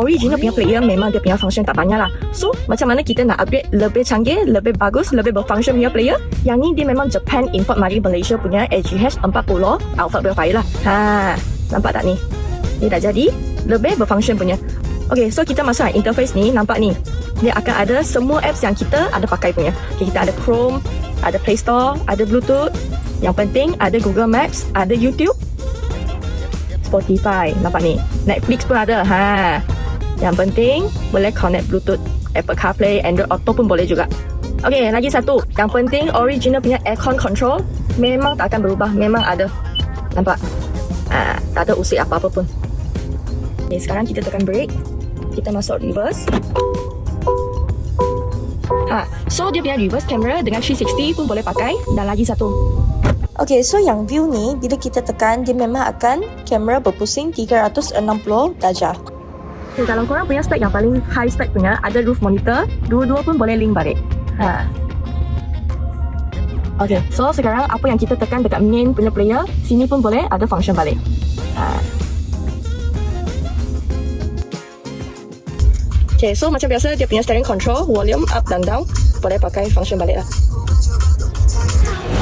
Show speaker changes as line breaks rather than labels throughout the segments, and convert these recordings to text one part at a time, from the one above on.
original punya player memang dia punya function tak banyak lah. So, macam mana kita nak upgrade lebih canggih, lebih bagus, lebih berfunction punya player? Yang ni dia memang Japan import mari Malaysia punya AGH 40 Alpha Purifier lah. Ha, nampak tak ni? Ni dah jadi, lebih berfunction punya. Okay, so kita masuk interface ni, nampak ni. Dia akan ada semua apps yang kita ada pakai punya. Okay, kita ada Chrome, ada Play Store, ada Bluetooth. Yang penting ada Google Maps, ada YouTube, Spotify. Nampak ni. Netflix pun ada. Ha. Yang penting boleh connect Bluetooth, Apple CarPlay, Android Auto pun boleh juga. Okay, lagi satu. Yang penting original punya aircon control memang tak akan berubah. Memang ada. Nampak? Ha, tak ada usik apa-apa pun. Okay, sekarang kita tekan brake. Kita masuk reverse. Ha, so dia punya reverse camera dengan 360 pun boleh pakai dan lagi satu. Okay, so yang view ni bila kita tekan dia memang akan kamera berpusing 360 darjah. Okay, kalau korang punya spek yang paling high spek punya ada roof monitor, dua-dua pun boleh link balik. Ha. Okay, so sekarang apa yang kita tekan dekat main punya player, sini pun boleh ada function balik. Ha. Okay, so macam biasa dia punya steering control, volume up dan down, boleh pakai function balik lah.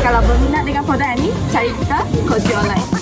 Kalau berminat dengan produk ni, cari kita Koji Online.